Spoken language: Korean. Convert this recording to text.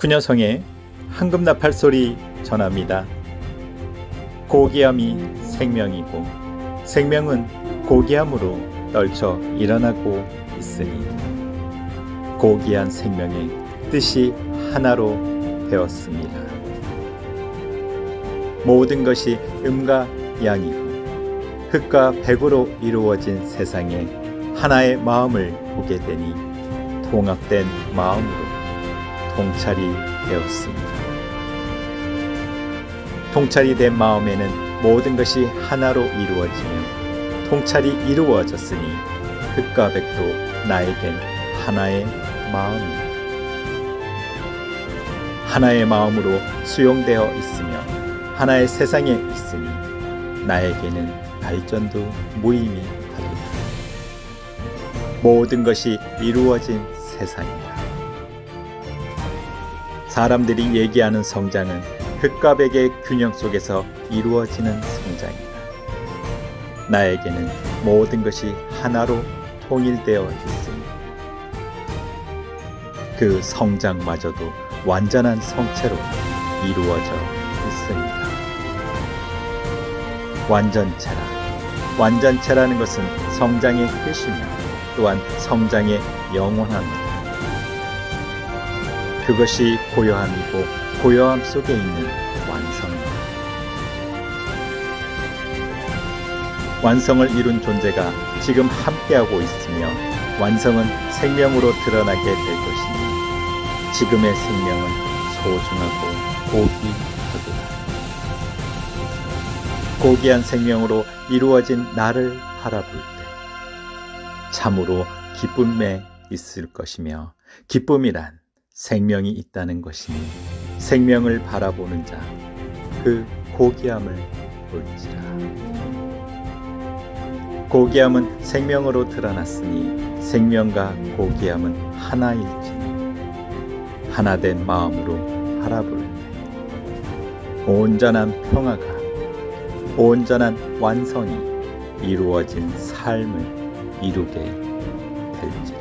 구녀성의 황금 나팔 소리 전합니다. 고기함이 생명이고 생명은 고기함으로 떨쳐 일어나고 있으니 고기한 생명의 뜻이 하나로 되었습니다. 모든 것이 음과 양이고 흙과 백으로 이루어진 세상에 하나의 마음을 보게 되니 통합된 마음으로 통찰이 되었습니다. 통찰이 된 마음에는 모든 것이 하나로 이루어지며 통찰이 이루어졌으니 흙과 백도 나에겐 하나의 마음이다. 하나의 마음으로 수용되어 있으며 하나의 세상에 있으니 나에게는 발전도 무의미하리라. 모든 것이 이루어진 세상이다. 사람들이 얘기하는 성장은 흙과 백의 균형 속에서 이루어지는 성장이다. 나에게는 모든 것이 하나로 통일되어 있으니 그 성장마저도 완전한 성체로 이루어져 있습니다. 완전체라. 완전체라는 것은 성장의 뜻이며 또한 성장의 영원함이다. 그것이 고요함이고 고요함 속에 있는 완성이다. 완성을 이룬 존재가 지금 함께하고 있으며 완성은 생명으로 드러나게 될 것이니 지금의 생명은 소중하고 고귀하구나. 고귀한 생명으로 이루어진 나를 바라볼 때 참으로 기쁨에 있을 것이며 기쁨이란 생명이 있다는 것이니 생명을 바라보는 자 그 고귀함을 볼지라. 고귀함은 생명으로 드러났으니 생명과 고귀함은 하나일지니 하나된 마음으로 바라볼 때 온전한 평화가 온전한 완성이 이루어진 삶을 이루게 될지라